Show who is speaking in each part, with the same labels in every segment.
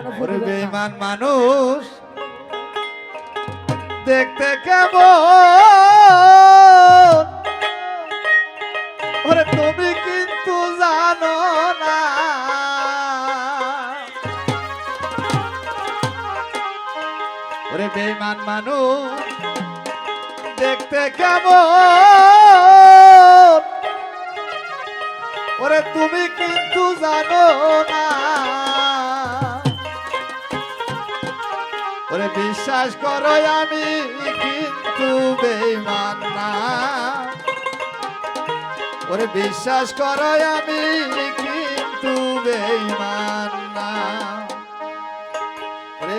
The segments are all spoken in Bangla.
Speaker 1: ওরে বেঈমান মানুষ দেখতে কেমন? ওরে তুমি কিন্তু জানো না। ওরে বেঈমান মানুষ দেখতে কেমন? ওরে তুমি কিন্তু জানো না। ওরে বিশ্বাস করো আমি কিন্তু বেঈমান না। ওরে বিশ্বাস করো আমি কিন্তু বেমান না। ওরে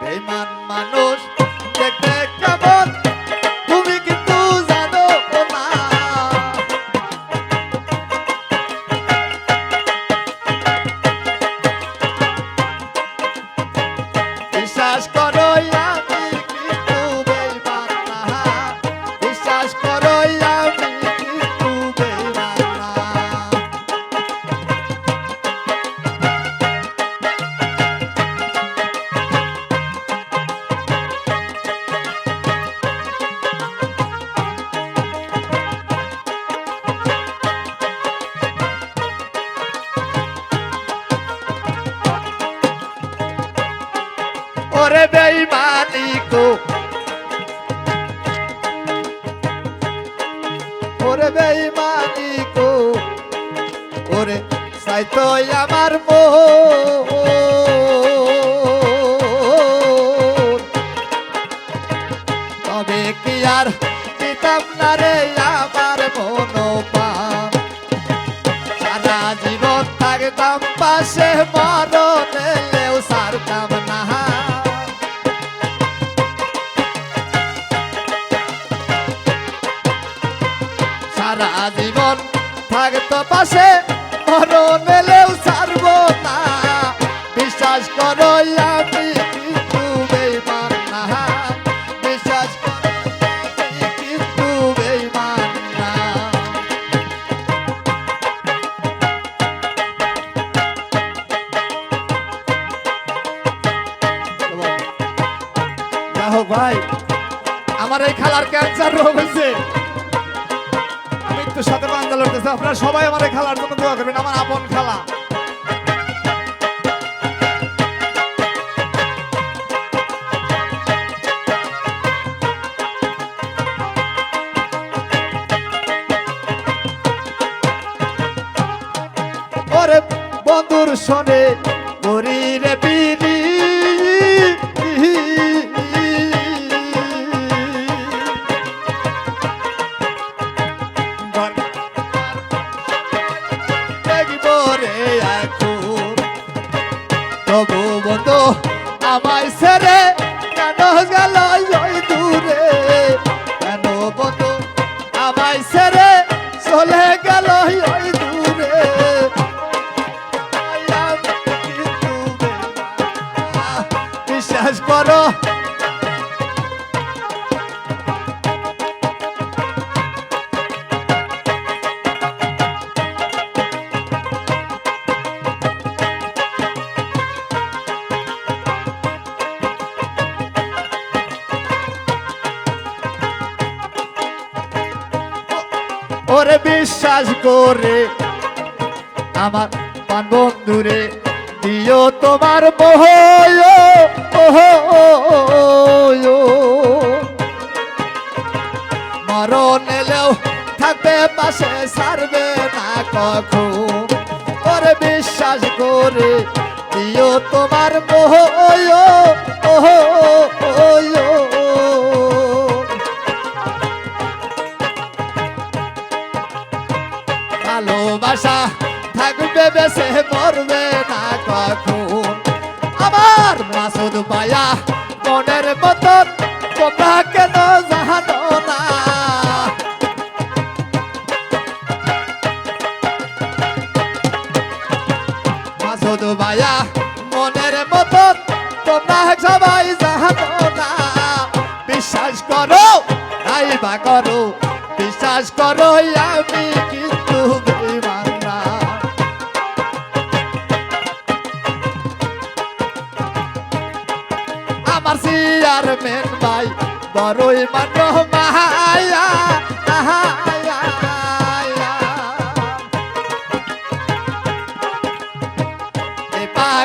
Speaker 1: বেঈমান মানুষ দেখতে কেমন বেঈমানি গো ওরে সাইতো আমার মন। তবে কি আর দিতাম না রে আমার মনোপান সারা জীবন থাকতাম পাশে মরণ। say মৃত্যুর সাথে বান্ধা লড়তেছে। আপনারা সবাই আমার খালার জন্য দোয়া করবেন, আমার আপন খেলা। বন্ধুর শোনে করি রে বিনি করে। আমার পান বন্ধুরে দিও তোমার মোহ মরণ এলেও থাকবে, পাশে সারবে না কখন। ওরে বিশ্বাস করে দিও তোমার মোহ ভালোবাসা মাসুদ ভাইয়া মনের মতন তোমরা সবাই জানো না বিশ্বাস করো নাই বা করো, বিশ্বাস করো, আমি কিন্তু আমার সিয়ার মেন ভাই, বড়ই মানো মায়া।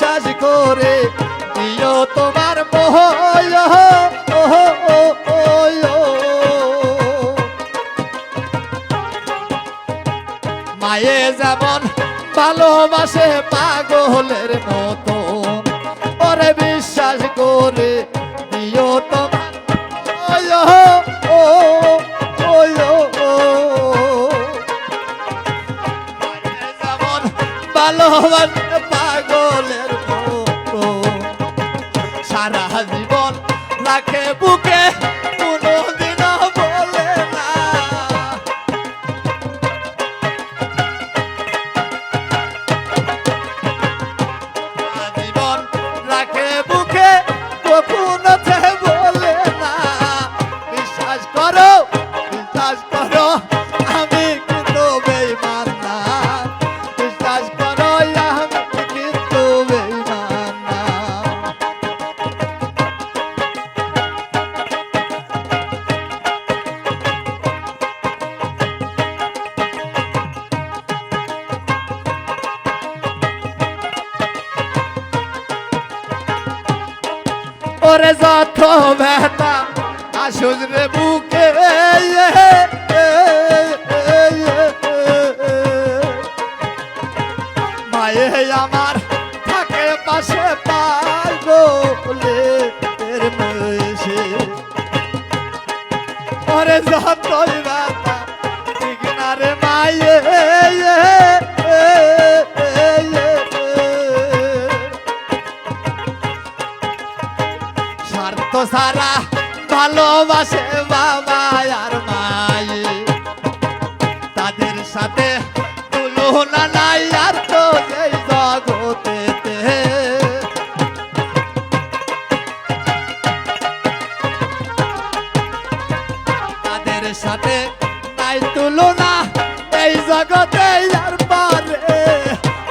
Speaker 1: বিশ্বাস করে, দিও তোমার মোহ মায়ে যেমন ভালোবাসে পাগলের মতো, ওরে বিশ্বাস করে, দিও তোমার ও ভালোবাসে সারা জীবন রাখে বুকে। ওরে যত ব্যথা আসুস রে বুকে তাদের সাথে তুলনা এই জগতে আর পারে।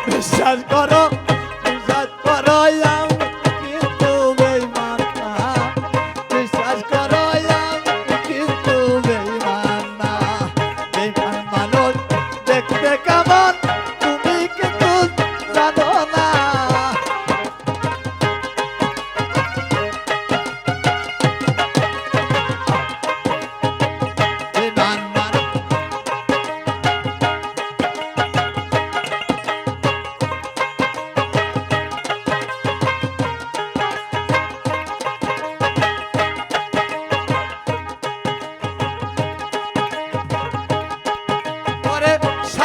Speaker 1: বিশ্বাস করো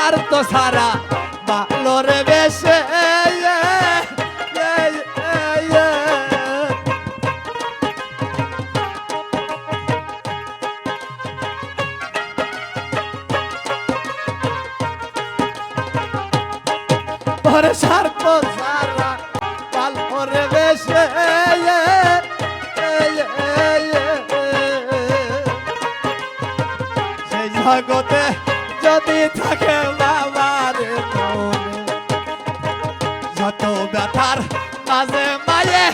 Speaker 1: স্বার্থ সারা ভালোরে বেশে। সারা ভালোরে বেশে। জগতে যদি থাকে ব্যথার মাঝে মায়ে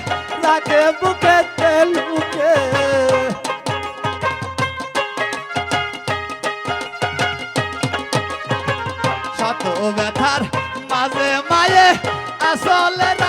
Speaker 1: রাখে বুকে লুকে শত ব্যথার মাঝে মায়ে আসলে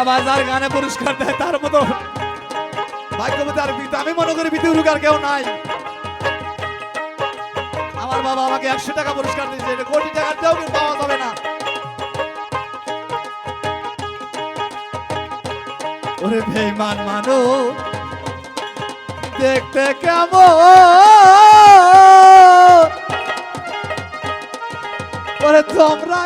Speaker 1: বাবা যার গানে পুরস্কার দেয় তার মতো ভাগ্যবতী আর আমি মনে করি বিতে আর কেউ নাই। আমার বাবা আমাকে একশো টাকা পুরস্কার দিয়েছে, এটা কোটি টাকার দেও কিন্তু পাওয়া যাবে না। ওরে বেইমান মানুষ, দেখতে কেমন? ওরে তোমরা